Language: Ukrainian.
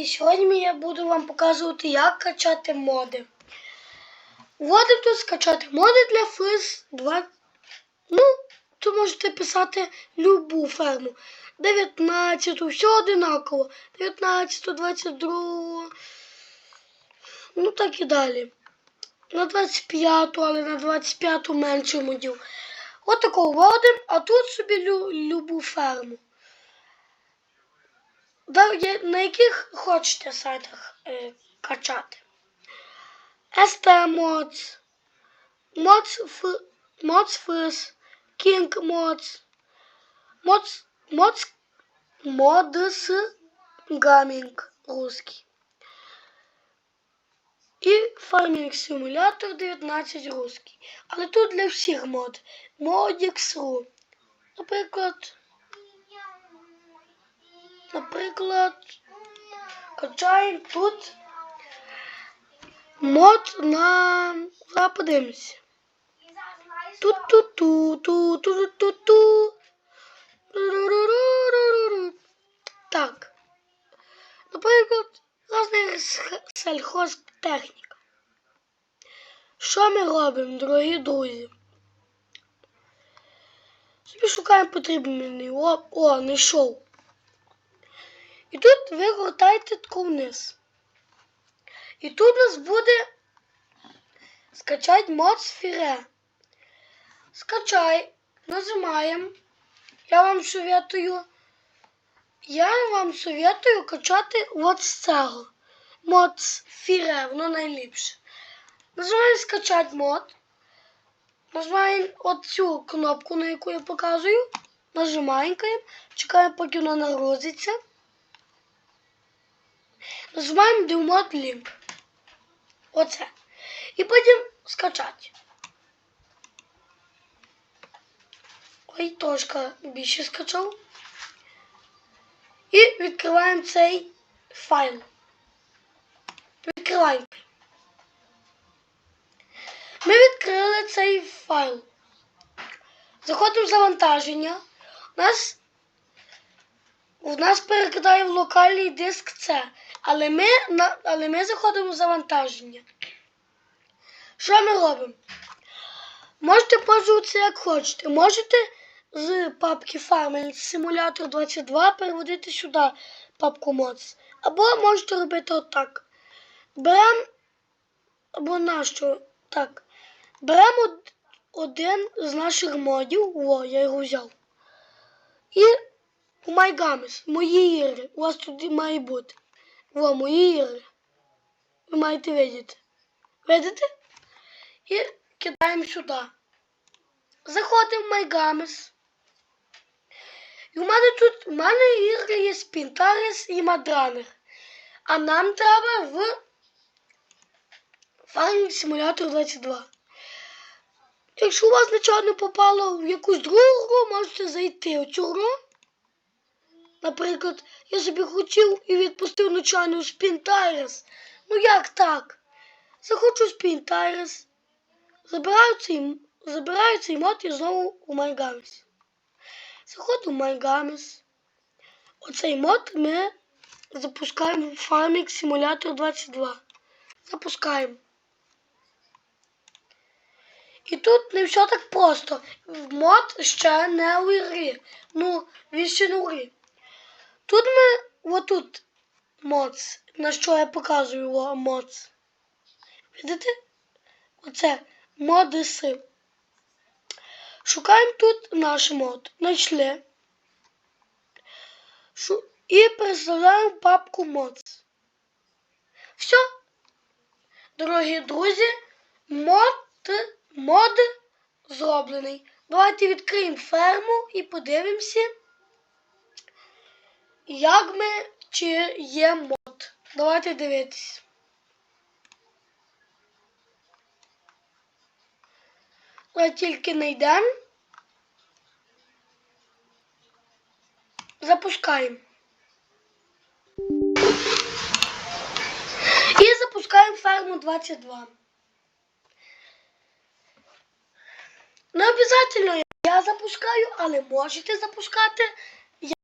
друзі! Сьогодні я буду вам показувати, як качати моди. Вводимо тут скачати моди для физ 2. Ну, тут можете писати любу ферму. 19, все одинаково. 19, 22. Ну так і далі. На 25, але на 25 менше модів. От такого вводимо, а тут собі лю, любу ферму. На яких хочете сайтах е, качати? ST Mods, Mods, F, Mods Fizz, King Mods, Mods, Mods, Mods Gaming русский. І Farming Simulator 19 русский. Але тут для всіх мод. Modix.ru. Наприклад, Наприклад, качаємо тут мод на. А, подивимося. Ту-ту-ту-ту-ту-ту-ту. Так. Наприклад, різна сельхозтехніка. Що ми робимо, дорогі друзі? Собі шукаємо потрібний. О, о, знайшов. І тут ви гортаєте тако вниз. І тут у нас буде скачать мод сфере. Скачай, нажимаємо. Я вам советую. Я вам советую качати от цього. Мод сфере, воно найліпше. Нажимаємо скачати мод. Нажимаємо оцю кнопку, на яку я показую. Нажимаємо, чекаємо, поки вона нагрузиться. Нажимаємо Download Link. Оце. І потім скачати. Ой, трошки більше скачав. І відкриваємо цей файл. Відкриваємо. Ми відкрили цей файл. Заходимо в завантаження. У нас у нас перекидає в локальний диск це. Але ми, але ми заходимо в завантаження. Що ми робимо? Можете пользуватися як хочете. Можете з папки Farming Simulator 22 переводити сюди папку Mods. Або можете робити отак. Беремо, або нащо? Так. Беремо один з наших модів. О, я його взяв. І у MyGames, мої ігри. У вас тут має бути. Мої ігри. Ви маєте видіти. Видите? І кидаємо сюди. Заходимо в MyGames. І у мене тут, у мене ігри є Spintaris і Madrunner. А нам треба в Farming Simulator 22. Якщо у вас нічого не попало в якусь другу гру, можете зайти в цю гру. Наприклад, я собі хотів і відпустив нечайно Спінтайрес. Ну як так? Захочу Спінтайрес. Забираю цей, забираю цей мод і знову у MyGames. Заходжу в MyGames. Оцей мод ми запускаємо в Farming Simulator 22. Запускаємо. І тут не все так просто. Мод ще не у грі. Ну, він ще не у грі. Тут ми отут моц, на що я показую моц. Видите? Оце модиси. Шукаємо тут наш мод. Знайшли. Шу... І переставляємо папку моц. Все. Дорогі друзі, мод, мод зроблений. Давайте відкриємо ферму і подивимося. Як ми чи є мод? Давайте дивитись. Давайте тільки знайдемо. Запускаємо. І запускаємо ферму 22. Не обов'язково я запускаю, але можете запускати